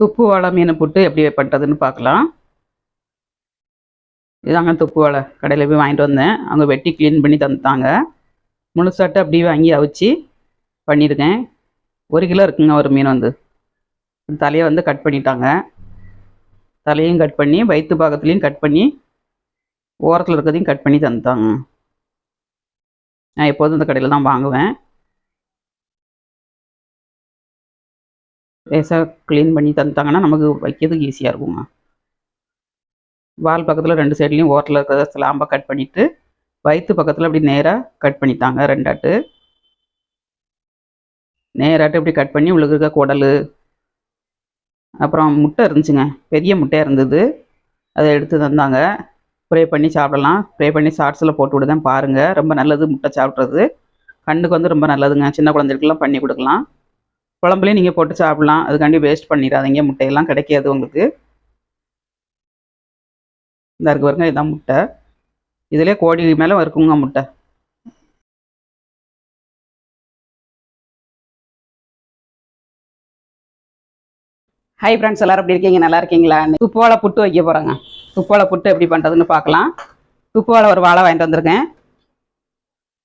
துப்பு வாழை மீன் புட்டு எப்படி பண்ணுறதுன்னு பார்க்கலாம். இதாங்க துப்பு வாழை கடையில் போய் வாங்கிட்டு வந்தேன். அவங்க வெட்டி க்ளீன் பண்ணி தந்துட்டாங்க. முழுசாட்டு அப்படியே வாங்கி அவிச்சு பண்ணியிருக்கேன். ஒரு கிலோ இருக்குங்க ஒரு மீன் வந்து. தலையை வந்து கட் பண்ணிட்டாங்க. தலையும் கட் பண்ணி வயிற்று பாகத்துலேயும் கட் பண்ணி ஓரத்தில் இருக்கிறதையும் கட் பண்ணி தந்துட்டாங்க. நான் எப்போதும் இந்த கடையில் தான் வாங்குவேன். லேசாக க்ளீன் பண்ணி தந்தாங்கன்னா நமக்கு வைக்கிறதுக்கு ஈஸியாக இருக்குங்க வால் பக்கத்தில் ரெண்டு சைட்லேயும் ஓரத்தில் இருக்கிறத ஸ்லாம்பாக கட் பண்ணிவிட்டு வயிற்று பக்கத்தில் அப்படி நேராக கட் பண்ணித்தாங்க ரெண்டாட்டு நேராட்டு இப்படி கட் பண்ணி உள்ளுக்கு இருக்க குடல் அப்புறம் முட்டை இருந்துச்சுங்க பெரிய முட்டையாக இருந்தது. அதை எடுத்து தந்தாங்க. ப்ரே பண்ணி சாப்பிடலாம். ப்ரே பண்ணி ஷார்ட்ஸில் போட்டு விடுதேன் பாருங்கள் ரொம்ப நல்லது முட்டை சாப்பிட்றது. கண்ணுக்கு வந்து ரொம்ப நல்லதுங்க. சின்ன குழந்தைகளுக்கெல்லாம் பண்ணி கொடுக்கலாம். குழம்புலேயும் நீங்கள் போட்டு சாப்பிடலாம். அதுக்காண்டி வேஸ்ட் பண்ணிடாதீங்க. முட்டையெல்லாம் கிடைக்காது உங்களுக்கு. இந்த இருக்கு பாருங்க இதுதான் முட்டை. இதிலே கோடி மேலே இருக்குங்க முட்டை. ஹை ஃப்ரெண்ட்ஸ் எல்லாரும் எப்படி இருக்கீங்க? நல்லா இருக்கீங்களா? துப்போலை புட்டு வைக்க போகிறேங்க துப்போலை புட்டு எப்படி பண்ணுறதுன்னு பார்க்கலாம். துப்போலை ஒரு வாழை வாங்கிட்டு வந்திருக்கேன்.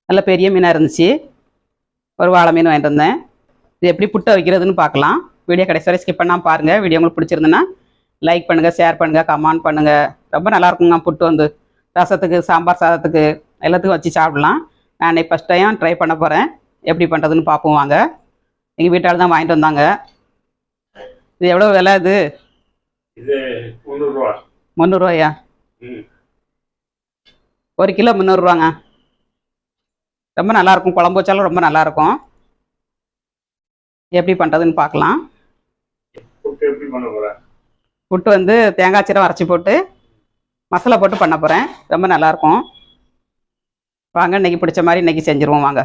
நல்ல பெரிய மீனாக இருந்துச்சு. ஒரு வாழை மீன் வாங்கிட்டு வந்தேன். இது எப்படி புட்டை வைக்கிறதுன்னு பார்க்கலாம். வீடியோ கடைசி வரை ஸ்கிப் பண்ணாமல் பாருங்கள் வீடியோ உங்களுக்கு பிடிச்சிருந்துன்னா லைக் பண்ணுங்கள் ஷேர் பண்ணுங்கள் கமெண்ட் பண்ணுங்கள் ரொம்ப நல்லா இருக்குங்க புட்டு வந்து. ரசத்துக்கு சாம்பார் சாதத்துக்கு எல்லாத்துக்கும் வச்சு சாப்பிடலாம். நான் இன்னைக்கு ஃபஸ்ட் டைம் ட்ரை பண்ண போகிறேன் எப்படி பண்ணுறதுன்னு பார்ப்போம் வாங்க. எங்கள் வீட்டால் தான் வாங்கிட்டு வந்தாங்க. இது எவ்வளோ விலை இது? இது முந்நூறுரூவா முந்நூறுவாயா? ம். ஒரு கிலோ முந்நூறுரூவாங்க ரொம்ப நல்லாயிருக்கும் குழம்பு வச்சாலும் ரொம்ப நல்லாயிருக்கும் எப்படி பண்ணுறதுன்னு பார்க்கலாம். புட்டு வந்து தேங்காய் சீரம் அரைச்சி போட்டு மசாலா போட்டு பண்ண போகிறேன் ரொம்ப நல்லாயிருக்கும். வாங்க இன்னைக்கு பிடிச்ச மாதிரி இன்னைக்கு செஞ்சுருவோம். வாங்க.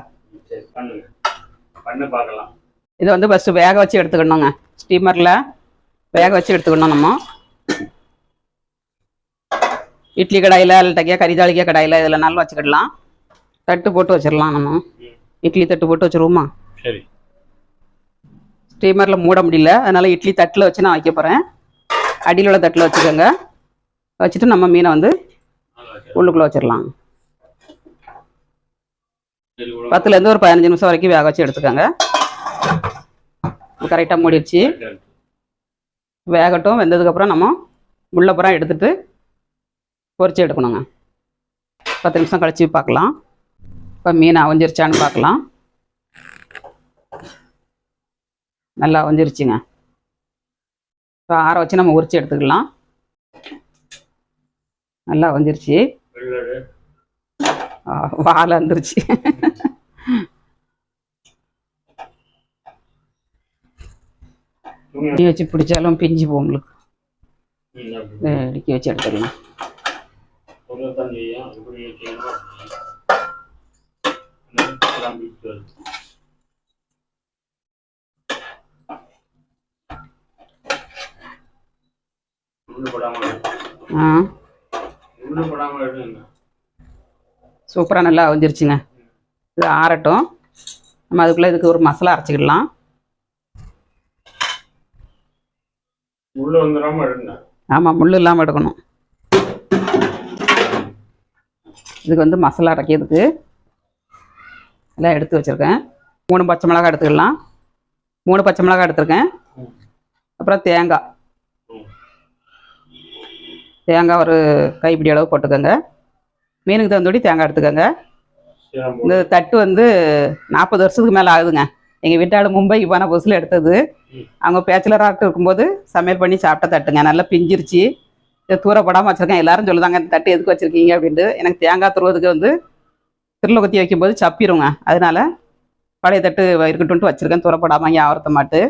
இது வந்து ஃபஸ்ட்டு வேக வச்சு எடுத்துக்கணுங்க. ஸ்டீமரில் வேக வச்சு எடுத்துக்கணும் நம்ம. இட்லி கடாயில் இல்லாட்டிக்கா கறி தாளிக்க கடாயில் இதில் நல்லா வச்சுக்கிடலாம். தட்டு போட்டு வச்சிடலாம் நம்ம. இட்லி தட்டு போட்டு வச்சுருவோமா? சரி. ஸ்டீமரில் மூட முடியல. அதனால் இட்லி தட்டில் வச்சு நான் வைக்க போகிறேன் அடியில் உள்ள தட்டில் வச்சுக்கோங்க. வச்சுட்டு நம்ம மீனை வந்து உள்ளுக்குள்ளே வச்சிடலாம் பத்துலேருந்து ஒரு பதினஞ்சு நிமிஷம் வரைக்கும் வேக வச்சு எடுத்துக்கோங்க. கரெக்டாக மூடிடுச்சு. வேகட்டும். வெந்ததுக்கப்புறம் நம்ம முள்ளப்புறம் எடுத்துகிட்டு பொரிச்சு எடுக்கணுங்க. பத்து நிமிஷம் கழிச்சு பார்க்கலாம். இப்போ மீன் அவஞ்சிருச்சான்னு பார்க்கலாம். நல்லா அவஞ்சிருச்சுங்க இப்போ ஆற வச்சு நம்ம உரிச்சு எடுத்துக்கலாம் நல்லா. ஆ, வாழை வந்துருச்சு. இடி வச்சு பிடிச்சாலும் பிஞ்சு போகும் உங்களுக்கு இடுக்கி வச்சு எடுத்துக்கலாம் சொல்லத்தான் செய்யும். இப்படி செய்யணும். ம், எல்லாம் பிடிச்சு வருது. முள்ளு போடாம எடு. ஆ முள்ளு போடாம எடுங்க. சூப்பராக நல்லா அவஞ்சிருச்சுங்க இது ஆறட்டும். நம்ம அதுக்குள்ளே இதுக்கு ஒரு மசாலா எடுங்க. ஆமாம் முள் இல்லாமல் எடுக்கணும். இதுக்கு வந்து மசாலா அரைக்கிறதுக்கு எல்லாம் எடுத்து வச்சுருக்கேன். மூணு பச்சை மிளகாய் எடுத்துக்கலாம் மூணு பச்சை மிளகாய் எடுத்திருக்கேன். அப்புறம் தேங்காய். தேங்காய் ஒரு கைப்பிடி அளவு போட்டுக்கோங்க. மீனுக்கு தகுந்தபடி தேங்காய் எடுத்துக்கோங்க. இந்த. தட்டு வந்து நாற்பது வருஷத்துக்கு மேலே ஆகுதுங்க. எங்கள் வீட்டாள் மும்பைக்கு போன புதுசில் எடுத்தது. அவங்க பேச்சுலராக இருக்கும்போது சமையல் பண்ணி சாப்பிட்ட தட்டுங்க. நல்லா பிஞ்சிருச்சு. தூரப்படாமல் வச்சுருக்கேன். எல்லாரும் சொல்லுதாங்க இந்த தட்டு எதுக்கு வச்சுருக்கீங்க? அப்படின்ட்டு. எனக்கு தேங்காய் துருவதுக்கு வந்து திருல குத்தி வைக்கும்போது சப்பிடுங்க அதனால பழைய தட்டு இருக்கட்டும்ட்டு வச்சுருக்கேன். தூரப்படாமல் ஆவரத்த மாட்டு.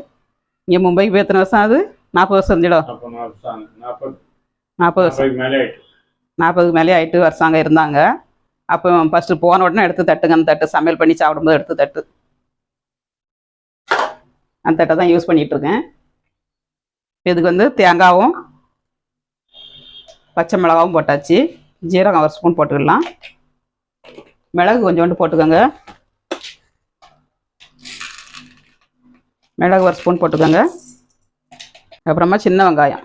இங்கே மும்பைக்கு போய் எத்தனை வருஷம் ஆகுது? நாற்பது வருஷம் இருந்துடும் நாற்பது வருஷம். நாற்பதுக்கு மேலே ஆயிட்டு. அங்கே இருந்தாங்க. அப்போ ஃபஸ்ட்டு போன உடனே எடுத்து தட்டுங்க. அந்த தட்டு சமையல் பண்ணி சாப்பிடும்போது எடுத்து தட்டு. அந்த தட்டை தான் யூஸ் பண்ணிட்டு இருக்கேன் இதுக்கு வந்து தேங்காவும் பச்சை மிளகாவும் போட்டாச்சு. ஜீரகம் ஒரு ஸ்பூன் போட்டுக்கலாம். மிளகு கொஞ்சோண்டு போட்டுக்கோங்க. மிளகு ஒரு ஸ்பூன் போட்டுக்கோங்க. அப்புறமா சின்ன வெங்காயம்.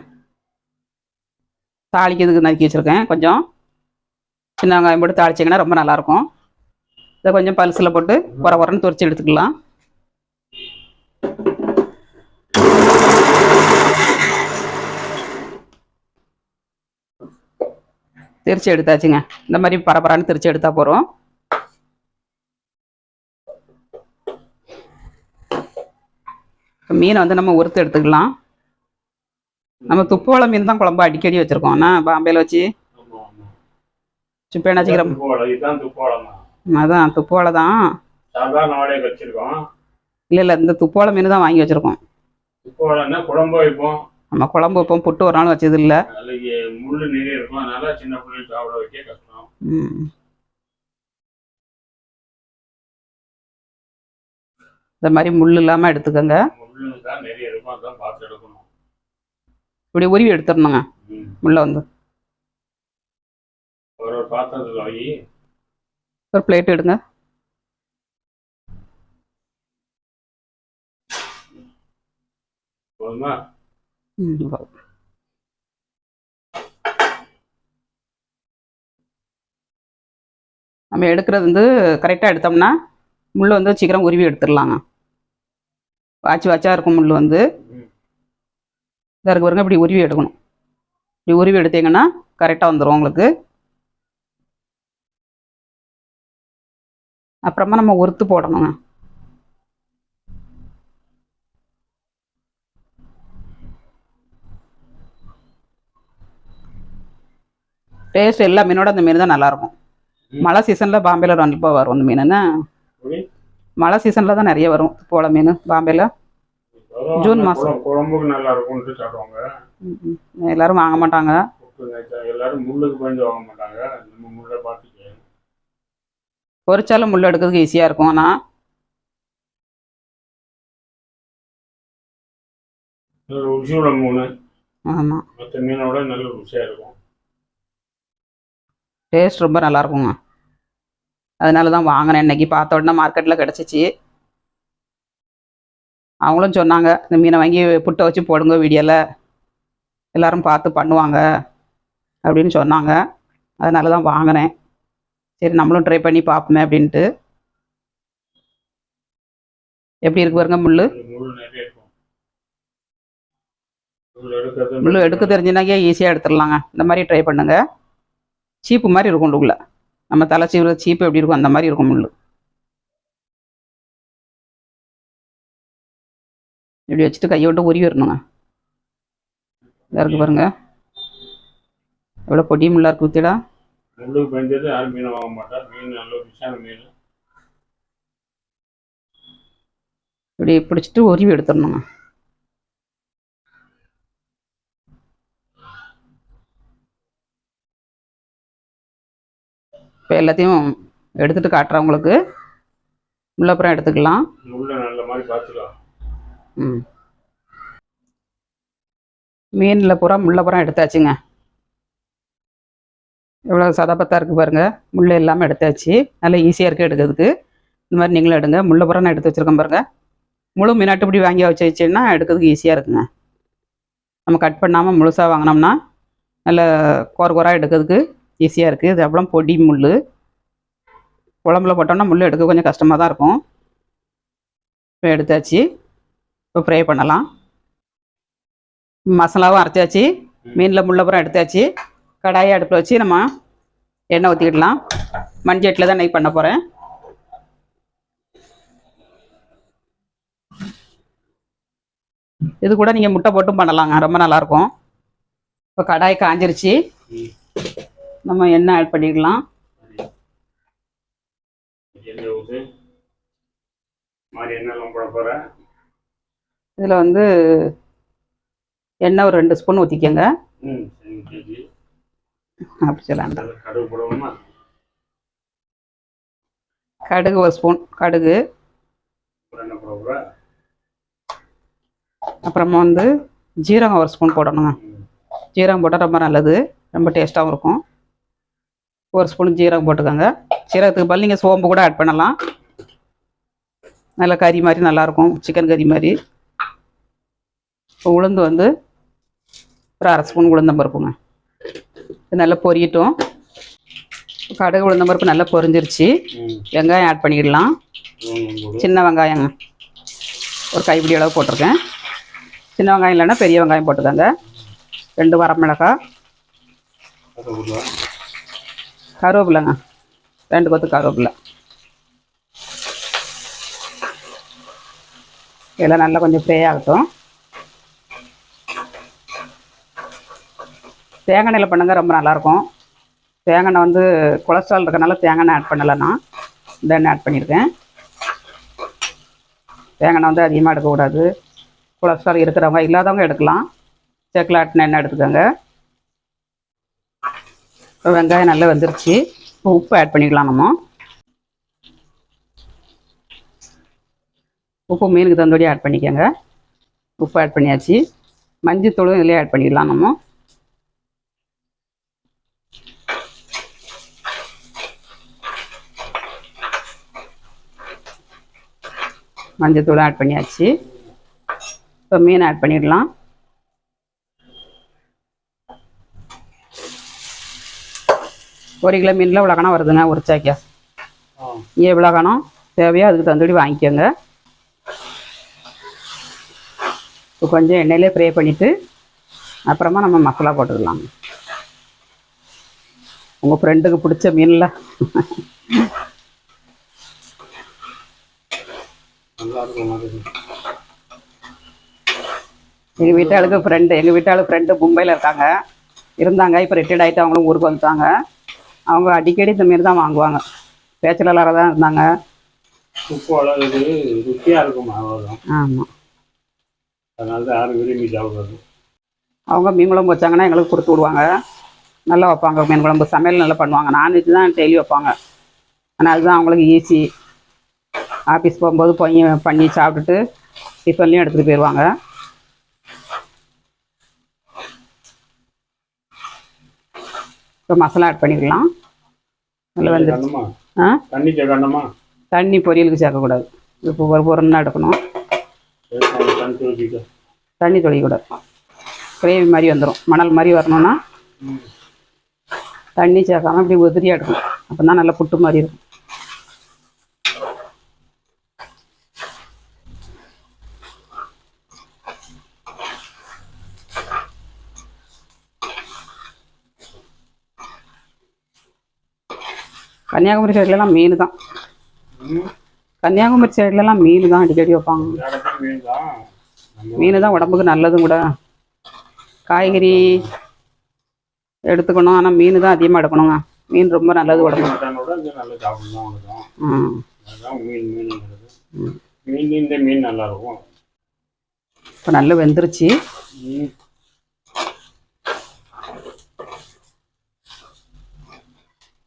தாளிக்கிறதுக்கு நறுக்கி வச்சுருக்கேன். கொஞ்சம் சின்ன வெங்காயம் போட்டு தாளிச்சிங்கன்னா ரொம்ப நல்லாயிருக்கும். இதை கொஞ்சம் பல்சில் போட்டு உர உரன்னு துரிச்சு எடுத்துக்கலாம். திருச்சி எடுத்தாச்சுங்க. இந்த மாதிரி பரபரான்னு திருச்சி எடுத்தா போகிறோம் மீனை வந்து நம்ம உறுத்து எடுத்துக்கலாம். நம்ம துப்புவள மீன் தான் குழம்பு அடிக்கடி வச்சுருக்கோம். ஆனால் பாம்பேல வச்சு. துப்போளம் தான். அதான் துப்புவளை தான். இல்லை இல்லை இந்த துப்புவளை மீன் தான் வாங்கி வச்சுருக்கோம். குழம்பு வைப்போம். நம்ம குழம்பு வைப்போம் புட்டு ஒரு நாள் வச்சது இல்லை அதுக்கு முள்ளு நிறைய இருக்கும். அதனால சின்ன பிள்ளைங்க சாப்பிட வைக்க கஷ்டம். ம். இந்த மாதிரி முள் இல்லாமல் எடுத்துக்கோங்க முள்ளு தான் நிறைய இருக்கும் அதான் பார்த்து எடுக்கணும் இப்படி உருவி எடுத்துடணுங்க. ம். முள்ளை வந்து ஒரு பிளேட் எடுங்க. நம்ம எடுக்கிறது வந்து கரெக்டாக எடுத்தோம்னா முள் வந்து சீக்கிரம் உருவி எடுத்துடலாங்க. வாச்சி வாச்சா இருக்கும் முள் வந்து. இருக்கு பாருங்க இப்படி உருவி எடுக்கணும். இப்படி உருவி எடுத்தீங்கன்னா கரெக்டாக வந்துடும் உங்களுக்கு. அப்புறமா நம்ம உறுத்து போடணுங்க. டேஸ்ட் எல்லா மீனோட அந்த மீன் தான் நல்லாயிருக்கும். மழை சீசனில் பாம்பேல ரொம்ப வரும் அந்த மீனுன்னா புரி? மழை சீசனில் தான் நிறைய வரும் போல மீன் பாம்பேல. அதான் ஜூன் மாசம். குழம்பு- குழம்புக்கு நல்லா இருக்கும்னு சாப்பிடுவாங்க. எல்லாரும் வாங்க மாட்டாங்க. எல்லாரும் முள்ளுக்கு பயந்து வாங்க மாட்டாங்க. நம்ம முள்ளை பார்த்து. பொரிச்சாலும் முள் எடுக்கிறதுக்கு ஈஸியாக இருக்கும் ஆனால் ஒரு ருசியோட மூணு. ஆமாம் மற்ற மீனோட நல்ல ருசியா இருக்கும். டேஸ்ட் ரொம்ப நல்லா இருக்குங்க. அதனால தான் வாங்கினேன். இன்னைக்கு பார்த்த உடனே மார்க்கெட்டில் கிடச்சிச்சு. அவங்களும் சொன்னாங்க இந்த மீனை வாங்கி புட்டை வச்சு போடுங்க வீடியோவில் எல்லாரும் பார்த்து பண்ணுவாங்க அப்படின்னு சொன்னாங்க. அதனால தான் வாங்கினேன். சரி நம்மளும் ட்ரை பண்ணி பார்ப்போமே அப்படின்ட்டு. எப்படி இருக்கு பாருங்க முள் முள் எடுக்க தெரிஞ்சுனாக்கே ஈஸியாக எடுத்துடலாங்க. இந்த மாதிரி ட்ரை பண்ணுங்க. சீப்பு மாதிரி இருக்கும் உள்ளுக்குள்ள. நம்ம தலை சீவுற சீப்பு எப்படி இருக்கும் அந்த மாதிரி இருக்கும் முள் இப்படி வச்சுட்டு கையை விட்டு உருவி வரணுங்க. இதாக இருக்கு பாருங்க. எவ்வளோ பொடி முள்ளா இருக்கு ஊத்திடா. முள்ளுக்கு பயந்தது யாரும் மீனை வாங்க மாட்டா மீன் நல்ல ருசியான மீன். இப்படி பிடிச்சிட்டு உருவி எடுத்துடணுங்க. இப்போ எல்லாத்தையும் எடுத்துட்டு காட்டுறேன் உங்களுக்கு. முள்ளப்புறம் எடுத்துக்கலாம். முள்ளை நல்ல மாதிரி பார்த்துக்கலாம் ம். மீனில் பூரா முள்ளப்புறம் எடுத்தாச்சுங்க. எவ்வளோ சதாபத்தாக இருக்குது பாருங்கள் முள் இல்லாமல் எடுத்தாச்சு. நல்லா ஈஸியாக இருக்குது எடுக்கிறதுக்கு. இந்த மாதிரி நீங்களும் எடுங்க. முள்ளப்புறம் நான் எடுத்து வச்சுருக்கேன் பாருங்கள் முழு மீனாட்டுப்படி வாங்கி வச்சு வச்சேன்னா எடுக்கிறதுக்கு ஈஸியாக இருக்குங்க. நம்ம கட் பண்ணாமல் முழுசாக வாங்கினோம்னா நல்ல கோர கோராக எடுக்கிறதுக்கு ஈஸியாக இருக்குது இது அப்புறம் பொடி முள் குழம்புல போட்டோம்னா முள் எடுக்க கொஞ்சம் கஷ்டமாக தான் இருக்கும். இப்போ எடுத்தாச்சு. இப்போ ஃப்ரை பண்ணலாம். மசாலாவும் அரைச்சாச்சு. மீனில் முள்ளப்புறம் எடுத்தாச்சு. கடாயை அடுப்பில் வச்சு நம்ம எண்ணெய் ஊற்றிக்கிடலாம் மண்சட்டியில் தான் நெய் பண்ண போகிறேன் இது கூட நீங்கள் முட்டை போட்டும் பண்ணலாங்க. ரொம்ப நல்லாயிருக்கும். இப்போ கடாய் காஞ்சிருச்சு. நம்ம எண்ணெய் ஆட் பண்ணிக்கலாம். எண்ணெய் மாதிரி போட போகிறேன் இதில் வந்து எண்ணெய் ஒரு ரெண்டு ஸ்பூன் ஊற்றிக்கோங்க அப்படி சொல்லலாம் கடுகு ஒரு ஸ்பூன் கடுகு. அப்புறமா வந்து ஜீரகம் ஒரு ஸ்பூன் போடணுங்க. ஜீரகம் போட்டால் ரொம்ப நல்லது. ரொம்ப டேஸ்ட்டாகவும் இருக்கும். ஒரு ஸ்பூன் ஜீரகம் போட்டுக்கோங்க. ஜீரகத்துக்கு பதில் நீங்கள் சோம்பு கூட ஆட் பண்ணலாம். நல்ல கறி மாதிரி நல்லாயிருக்கும் சிக்கன் கறி மாதிரி. இப்போ உளுந்து வந்து ஒரு அரை ஸ்பூன் உளுந்தம்பருப்புங்க இது நல்லா பொரியட்டும். கடுகு உளுந்தம்பருப்பு நல்லா பொரிஞ்சிருச்சு. வெங்காயம் ஆட் பண்ணிடலாம். சின்ன வெங்காயங்க. ஒரு கைப்பிடி அளவு போட்டிருக்கேன். சின்ன வெங்காயம் இல்லைன்னா பெரிய வெங்காயம் போட்டுக்கோங்க. ரெண்டு வரமிளகா கருவேப்பிலைங்க. ரெண்டு கொத்து கருவேப்பிலை. இதெல்லாம் நல்லா கொஞ்சம் ஃப்ரை ஆகட்டும். தேங்காய் எண்ணெயில் பண்ணுங்கள் ரொம்ப நல்லாயிருக்கும். தேங்காய் எண்ணெய் வந்து கொலஸ்ட்ரால் இருக்கனால தேங்காய் எண்ணெய் ஆட் நான். இந்த எண்ணெய் ஆட் பண்ணியிருக்கேன். தேங்காய் எண்ணெய் வந்து அதிகமாக எடுக்கக்கூடாது. கொலஸ்ட்ரால் இருக்கிறவங்க இல்லாதவங்க எடுக்கலாம். செக்கில் ஆட்டின எண்ணெய் எடுத்துக்கோங்க. இப்போ வெங்காயம் நல்லா வெந்துருச்சு. இப்போ உப்பு ஆட் பண்ணிக்கலாம் நம்ம. உப்பு மீனுக்கு தந்தோடி ஆட் பண்ணிக்கோங்க. உப்பு ஆட் பண்ணியாச்சு. மஞ்சள் தூளும் இதிலே ஆட் பண்ணிடலாம் நம்ம. மஞ்சத்தூள் ஆட் பண்ணியாச்சு. இப்போ மீன் ஆட் பண்ணிடலாம். ஒரு கிலோ மீனில் இவ்வளோ கணம் வருதுங்க ஒரு சாக்கியா. எவ்வளோ கணம் தேவையோ அதுக்கு தந்தபடி வாங்கிக்கோங்க. இப்போ கொஞ்சம் எண்ணெயிலே ஃப்ரை பண்ணிவிட்டு அப்புறமா நம்ம மசாலா போட்டுக்கலாம். உங்கள் ஃப்ரெண்டுக்கு பிடிச்ச மீனில் நல்லா இருக்கும் மாதிரி எங்கள் வீட்டாளுக்கு ஃப்ரெண்டு எங்கள் வீட்டாளுக்கு ஃப்ரெண்டு மும்பையில் இருக்காங்க. இருந்தாங்க இப்போ ரிட்டையர்ட் ஆகிட்டு அவங்களும் ஊருக்கு வந்துட்டாங்க. அவங்க அடிக்கடி இந்த தான் வாங்குவாங்க. பேச்சலராக தான் இருந்தாங்க. ஆமாம் தான் அவங்க மீன் குழம்பு வச்சாங்கன்னா எங்களுக்கு கொடுத்து விடுவாங்க. நல்லா வைப்பாங்க மீன் குழம்பு. சமையல் நல்லா பண்ணுவாங்க. நான்வெஜ் தான் டெய்லி வைப்பாங்க. ஆனால் அதுதான் அவங்களுக்கு ஈஸி ஆஃபீஸ் போகும்போது பொங்கி பண்ணி சாப்பிட்டுட்டு டிஃபன்லையும் எடுத்துகிட்டு போயிடுவாங்க இப்போ மசாலா ஆட் பண்ணிக்கலாம். நல்லா வந்து கண்டமா ஆ? தண்ணி கண்டமா தண்ணி பொரியலுக்கு சேர்க்கக்கூடாது. இப்போ ஒரு பொருள்னா எடுக்கணும். தண்ணி தொளிக்கூடாது கிரேவி மாதிரி வந்துடும் மணல் மாதிரி வரணும்னா தண்ணி சேர்க்காம இப்படி உதிரியாக எடுக்கணும். அப்போ தான் நல்லா புட்டு மாதிரி இருக்கும். கன்னியாகுமரி சைட்லலாம் மீன் தான் கன்னியாகுமரி சைட்லலாம் மீன் தான் அடிக்கடி வைப்பாங்க. மீன் தான் உடம்புக்கு நல்லதும் கூட. காய்கறி எடுத்துக்கணும். ஆனால் மீன் தான் அதிகமாக எடுக்கணுங்க. மீன் ரொம்ப நல்லது உடம்புக்கு. இங்கே நல்லா சாப்பிடணும் உனக்கும் ம் அதுதான் மீன் மீனுங்கிறது மீன் இந்த மீன் நல்லா இருக்கும் இப்போ நல்லா வெந்துருச்சு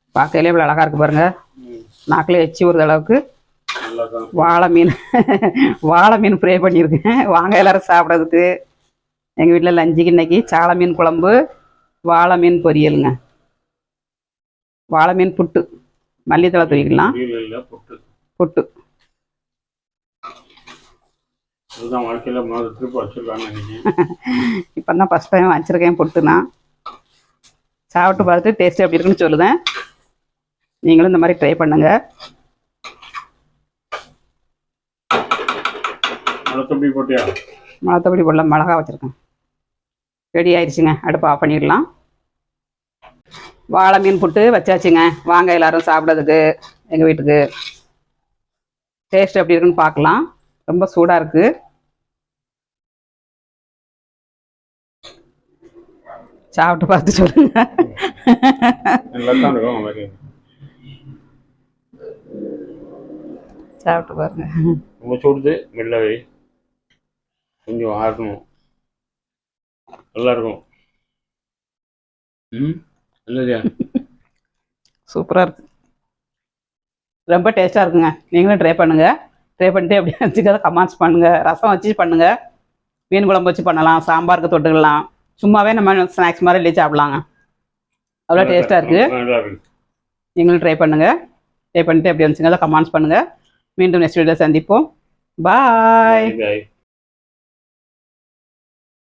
ம் பார்க்கையிலே இவ்வளோ அழகாக இருக்கு பாருங்க. ம் நாக்கில் எச்சி ஒரு அளவுக்கு வாழை மீன் வாழை மீன் ஃப்ரை பண்ணியிருக்கேன். வாங்க எல்லாரும் சாப்பிட்றதுக்கு. எங்கள் வீட்டில் லஞ்சுக்கு இன்னைக்கு சாலை மீன் குழம்பு வாழை மீன் பொரியலுங்க. வாழை மீன் புட்டு. மல்லித்தலை தூக்கிக்கலாம் புட்டு. வாழ்க்கையில் திருப்பி இப்போ தான் ஃபஸ்ட் டைம் வச்சுருக்கேன் புட்டுனா. சாப்பிட்டு பார்த்துட்டு டேஸ்ட் எப்படி இருக்குன்னு சொல்லுதேன். நீங்களும் இந்த மாதிரி ட்ரை பண்ணுங்கள் நல்லா தம்பி போட்டியா? மற்றபடி போடல மிளகா வச்சுருக்கேன். ரெடி ஆயிடுச்சுங்க. அடுப்பு ஆஃப் பண்ணிடலாம். வாழை மீன் புட்டு வச்சாச்சுங்க. வாங்க எல்லாரும் சாப்பிட்றதுக்கு எங்கள் வீட்டுக்கு. டேஸ்ட் எப்படி இருக்குன்னு பார்க்கலாம். ரொம்ப சூடாக இருக்குது சாப்பிட்டு பார்த்து சொல்லுங்க நல்லா தான் இருக்கும் மாதிரி சாப்பிட்டு பாருங்க. ரொம்ப சூடுது. மெல்ல வை. கொஞ்சம் ஆறணும். நல்லா இருக்கும். ம்? சூப்பராக இருக்கு. ரொம்ப டேஸ்ட்டாக இருக்குங்க. நீங்களும் ட்ரை பண்ணுங்கள் ட்ரை பண்ணிட்டு எப்படி வச்சுக்கிறத கமெண்ட்ஸ் பண்ணுங்கள் ரசம் வச்சு பண்ணுங்கள் மீன் குழம்பு வச்சு பண்ணலாம். சாம்பாருக்கு தொட்டுக்கலாம். சும்மாவே நம்ம ஸ்நாக்ஸ் மாதிரி இல்லையே சாப்பிடலாங்க. அவ்வளோ டேஸ்ட்டாக இருக்குது நீங்களும் ட்ரை பண்ணுங்கள் ட்ரை பண்ணிட்டு எப்படி வந்துச்சுங்க அதை கமெண்ட்ஸ் பண்ணுங்கள் மீண்டும் நெக்ஸ்ட் வீடியோ சந்திப்போம். பாய் பாய்